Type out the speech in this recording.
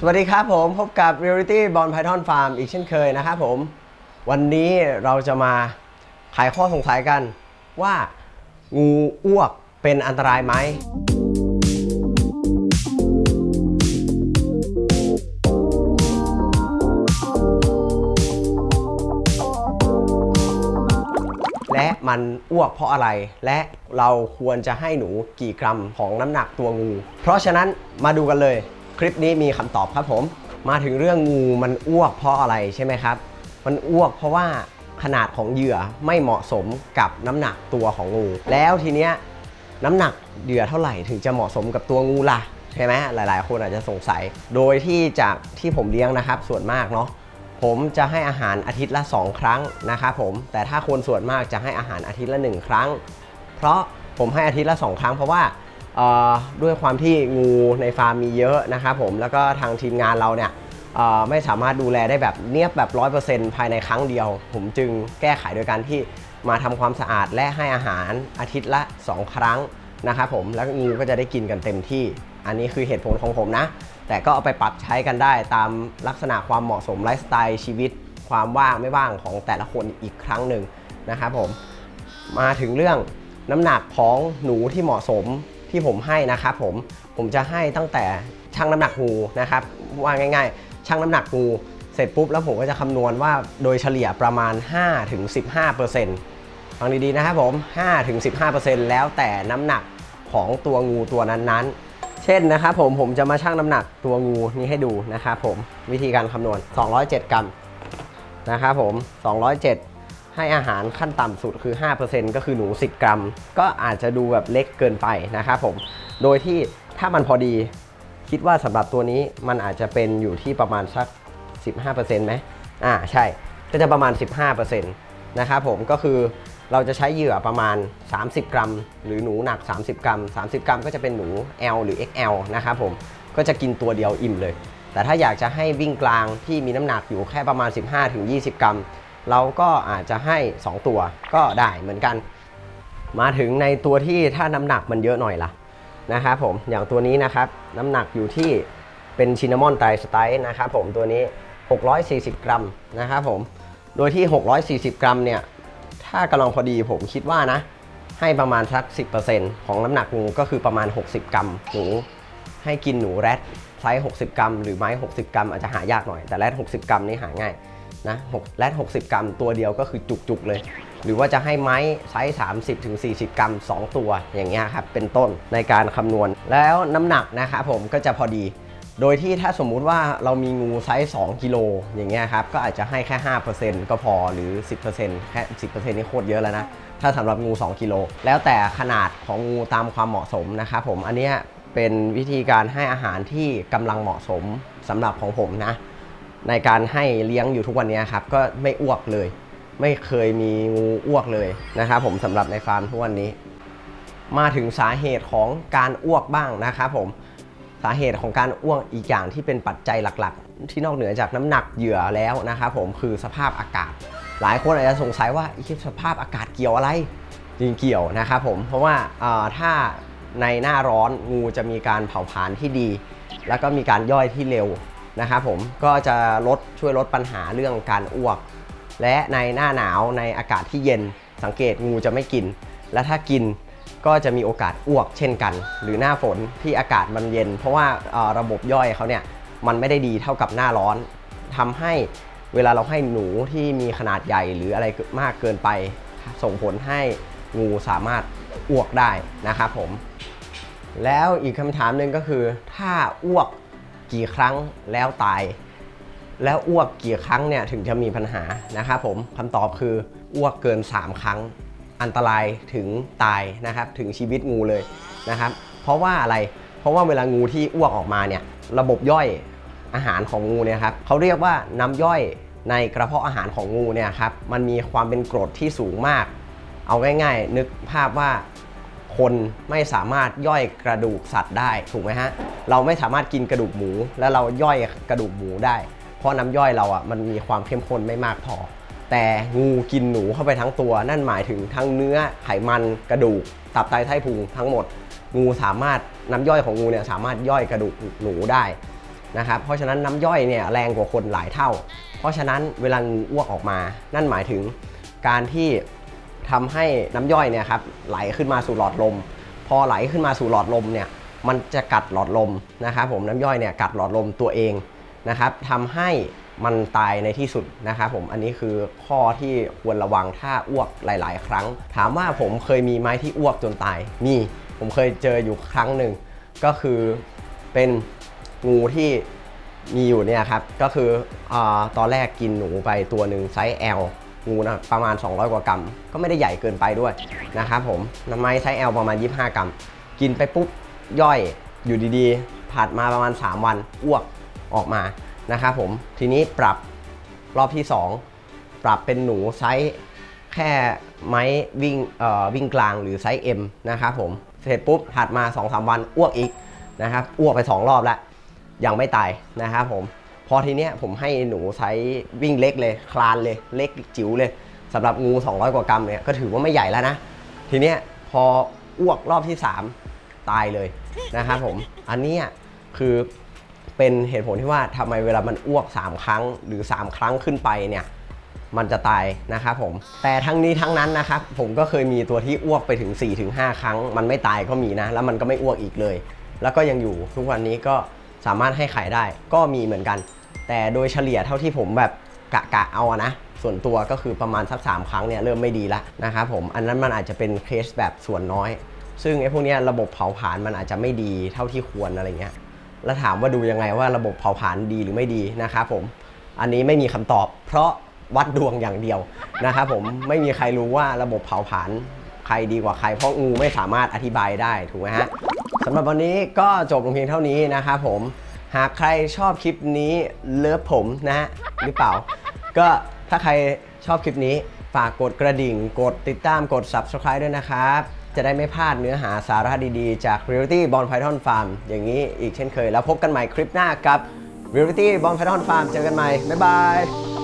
สวัสดีครับผมพบกับ Reality b o n Python Farm อีกเช่นเคยนะครับผม วันนี้เราจะมาไขข้อสงสัยกันว่างูอ้วกเป็นอันตรายไหม และมันอ้วกเพราะอะไร และเราควรจะให้หนูกี่กรัมของน้ำหนักตัวงู เพราะฉะนั้นมาดูกันเลย คลิปนี้มีคำตอบครับผม มาถึงเรื่องงูมันอ้วกเพราะอะไรใช่ไหมครับ มันอ้วกเพราะว่าขนาดของเหยื่อไม่เหมาะสมกับน้ำหนักตัวของงู แล้วทีเนี้ยน้ำหนักเหยื่อเท่าไหร่ถึงจะเหมาะสมกับตัวงูล่ะใช่ไหมหลาย ๆ คนอาจจะสงสัย โดยที่จากที่ผมเลี้ยงนะครับส่วนมากเนาะผมจะให้อาหารอาทิตย์ละ 2 ครั้งนะครับผมแต่ถ้าคนส่วนมากจะให้อาหารอาทิตย์ละ 1 ครั้ง เพราะผมให้อาทิตย์ละ 2 ครั้งเพราะว่า ด้วยความที่งูในฟาร์มมีเยอะนะครับผมแล้วก็ทางทีมงานเราเนี่ยไม่สามารถดูแลได้แบบเนียบแบบ 100%ภายในครั้งเดียว ผมจึงแก้ไขโดยการที่มาทำความสะอาดและให้อาหารอาทิตย์ละ 2 ครั้งนะครับผมแล้วงูก็จะได้กินกันเต็มที่ อันนี้คือเหตุผลของผมนะ แต่ก็เอาไปปรับใช้กันได้ตามลักษณะความเหมาะสมไลฟ์สไตล์ชีวิต ความว่างไม่ว่างของแต่ละคนอีกครั้งหนึ่งนะครับผมมาถึงเรื่องน้ำหนักของหนูที่เหมาะสม ที่ผมให้นะครับผมผมจะให้ตั้งแต่ชั่งน้ำหนักงูนะครับว่าง่ายๆชั่งน้ำหนักงูเสร็จปุ๊บแล้วผมก็จะคำนวณว่าโดยเฉลี่ยประมาณ 5-15%ฟังดีๆนะครับผม5-15%แล้วแต่น้ำหนักของตัวงูตัวนั้นๆ เช่นนะครับผมผมจะมาชั่งน้ำหนักตัวงูนี้ให้ดูนะครับผมวิธีการคำนวณ 207 กรัมนะครับผม 207 ให้อาหารขั้นต่ำสุดคือ 5%ก็คือหนู 10 กรัม ก็อาจจะดูแบบเล็กเกินไปนะครับผม โดยที่ถ้ามันพอดี คิดว่าสำหรับตัวนี้มันอาจจะเป็นอยู่ที่ประมาณสัก 15%ไหมอ่าใช่ ก็จะประมาณ 15%นะครับผมก็คือเราจะใช้เหยื่อประมาณ 30 กรัม หรือหนูหนัก 30 กรัม 30 กรัมก็จะเป็นหนู L หรือ XL นะครับผมก็จะกินตัวเดียวอิ่มเลย แต่ถ้าอยากจะให้วิ่งกลางที่มีน้ำหนักอยู่แค่ประมาณ 15-20 กรัม เราก็อาจจะให้ 2 ตัวก็ได้เหมือนกัน มาถึงในตัวที่ถ้าน้ำหนักมันเยอะหน่อยล่ะนะครับผมอย่างตัวนี้นะครับน้ำหนักอยู่ที่เป็นชินนามอนไตรสไตล์นะครับผมตัวนี้ 640 กรัมนะครับผมโดยที่ 640 กรัมเนี่ยถ้ากำลังพอดีผมคิดว่านะ ให้ประมาณสัก 10%ของน้ำหนักงูก็คือประมาณ 60 กรัมหนูให้กินหนูแรดไซส์ 60 กรัม หรือไม้ 60 กรัมอาจจะหายากหน่อยแต่แรด 60 กรัมนี่หาง่าย นะแรด60 กรัม ตัวเดียวก็คือจุกๆเลย หรือว่าจะให้ไม้ไซส์ 30-40 กรัม 2 ตัวอย่างเงี้ยครับเป็นต้นในการคำนวณ แล้วน้ำหนักนะครับผมก็จะพอดี โดยที่ถ้าสมมุติว่าเรามีงูไซส์ 2 กิโลอย่างเงี้ยครับก็อาจจะให้แค่ 5%ก็พอหรือ 10%แค่10%นี่โคตรเยอะแล้วนะถ้าสำหรับงู 2 กิโล แล้วแต่ขนาดของงูตามความเหมาะสมนะครับผมอันเนี้ยเป็นวิธีการให้อาหารที่กำลังเหมาะสมสำหรับของผมนะ ในการให้เลี้ยงอยู่ทุกวันนี้ครับก็ไม่อ้วกเลย ไม่เคยมีงูอ้วกเลยนะครับผมสำหรับในฟาร์มทุกวันนี้ มาถึงสาเหตุของการอ้วกบ้างนะครับผมสาเหตุของการอ้วกอีกอย่างที่เป็นปัจจัยหลักๆ ที่นอกเหนือจากน้ำหนักเหยื่อแล้วนะครับผมคือสภาพอากาศ หลายคนอาจจะสงสัยว่าอสภาพอากาศเกี่ยวอะไรจริงเกี่ยวนะครับผมเพราะว่าถ้าในหน้าร้อนงูจะมีการเผาผลาญที่ดี แล้วก็มีการย่อยที่เร็ว นะครับผมก็จะลดช่วยลดปัญหาเรื่องการอ้วก และในหน้าหนาวในอากาศที่เย็นสังเกตงูจะไม่กิน และถ้ากินก็จะมีโอกาสอ้วกเช่นกัน หรือหน้าฝนที่อากาศมันเย็น เพราะว่าระบบย่อยเขาเนี่ยมันไม่ได้ดีเท่ากับหน้าร้อนทำให้เวลาเราให้หนูที่มีขนาดใหญ่หรืออะไรมากเกินไป ส่งผลให้งูสามารถอ้วกได้นะครับผม แล้วอีกคำถามหนึ่งก็คือถ้าอ้วก กี่ครั้งแล้วตาย แล้วอ้วกกี่ครั้งเนี่ยถึงจะมีปัญหานะครับผมคำตอบคืออ้วกเกิน 3 ครั้ง อันตรายถึงตายนะครับถึงชีวิตงูเลยนะครับ เพราะว่าอะไรเพราะว่าเวลางูที่อ้วกออกมาเนี่ยระบบย่อยอาหารของงูเนี่ยครับเขาเรียกว่าน้ำย่อยในกระเพาะอาหารของงูเนี่ยครับมันมีความเป็นกรดที่สูงมาก เอาง่ายๆ นึกภาพว่า คนไม่สามารถย่อยกระดูกสัตว์ได้ถูกไหมฮะเราไม่สามารถกินกระดูกหมู แล้วเราย่อยกระดูกหมูได้ เพราะน้ำย่อยเราอะมันมีความเข้มข้นไม่มากพอ แต่งูกินหนูเข้าไปทั้งตัว นั่นหมายถึงทั้งเนื้อไขมันกระดูก ตับไตไส้พุงทั้งหมด งูสามารถน้ำย่อยของงูเนี่ยสามารถย่อยกระดูกหนูได้นะครับเพราะฉะนั้นน้ำย่อยเนี่ยแรงกว่าคนหลายเท่า เพราะฉะนั้นเวลางูอ้วกออกมา นั่นหมายถึงการที่ ทำให้น้ำย่อยเนี่ยครับไหลขึ้นมาสู่หลอดลม พอไหลขึ้นมาสู่หลอดลมเนี่ยมันจะกัดหลอดลมนะครับผมน้ำย่อยเนี่ยกัดหลอดลมตัวเองนะครับทำให้มันตายในที่สุดนะครับผมอันนี้คือข้อที่ควรระวังถ้าอ้วกหลาย ๆ ครั้ง ถามว่าผมเคยมีไหมที่อ้วกจนตายมีผมเคยเจออยู่ครั้งหนึ่งก็คือเป็นงูที่มีอยู่เนี่ยครับก็คืออตอนแรกกินหนูไปตัวหนึ่งไซส์ L งูนะประมาณ 200 กว่ากรัม ก็ไม่ได้ใหญ่เกินไปด้วยนะครับผมน้ำไม้ไซส์ L ประมาณ 25 กรัม กินไปปุ๊บย่อยอยู่ดีๆผ่านมาประมาณ 3 วันอ้วกออกมานะครับผมทีนี้ปรับรอบที่ 2 ปรับเป็นหนูไซส์แค่ไม้วิ่งเอ่อวิ่งกลางหรือไซส์ M นะครับผมเสร็จปุ๊บถัดมา 2-3 วันอ้วกอีกนะครับอ้วกไป 2 รอบแล้ว ยังไม่ตายนะครับผม พอทีเนี้ยผมให้หนูไซส์วิ่งเล็กเลย คลานเลยเล็กจิ๋วเลยสำหรับงู 200 กว่ากรัมเนี่ยก็ถือว่าไม่ใหญ่แล้วนะ ทีเนี้ยพออ้วกรอบที่ 3 ตายเลยนะครับผม อันนี้คือเป็นเหตุผลที่ว่าทำไมเวลามันอ้วก 3 ครั้งหรือ 3 ครั้งขึ้นไปเนี่ยมันจะตายนะครับผม แต่ทั้งนี้ทั้งนั้นนะครับผมก็เคยมีตัวที่อ้วกไปถึง 4-5 ครั้ง มันไม่ตายก็มีนะ แล้วมันก็ไม่อ้วกอีกเลย แล้วก็ยังอยู่ทุกวันนี้ก็สามารถให้ไขายได้ก็มีเหมือนกัน แต่โดยเฉลี่ยเท่าที่ผมแบบกะกะเอานะ ส่วนตัวก็คือประมาณสัก 3 ครั้งเนี่ยเริ่มไม่ดีละนะครับผมอันนั้นมันอาจจะเป็นเคสแบบส่วนน้อย ซึ่งไอ้พวกนี้ระบบเผาผลาญมันอาจจะไม่ดีเท่าที่ควรอะไรเงี้ยแล้วถามว่าดูยังไงว่าระบบเผาผลาญดีหรือไม่ดีนะครับผมอันนี้ไม่มีคำตอบ เพราะวัดดวงอย่างเดียวนะครับผมไม่มีใครรู้ว่าระบบเผาผลาญใครดีกว่าใครเพราะงูไม่สามารถอธิบายได้ถูกไหมฮะสำหรับวันนี้ก็จบลงเพียงเท่านี้นะครับผม หากใครชอบคลิปนี้เลิฟผมนะฮะหรือเปล่า ก็ถ้าใครชอบคลิปนี้ฝากกดกระดิ่ง กดติดตามกด subscribe ด้วยนะครับ จะได้ไม่พลาดเนื้อหาสาระดีๆ จาก Reality b o n Python Farm อย่างนี้อีกเช่นเคยแล้วพบกันใหม่คลิปหน้ากับ Reality b o n Python Farm เจอกันใหม่ บ๊ายบาย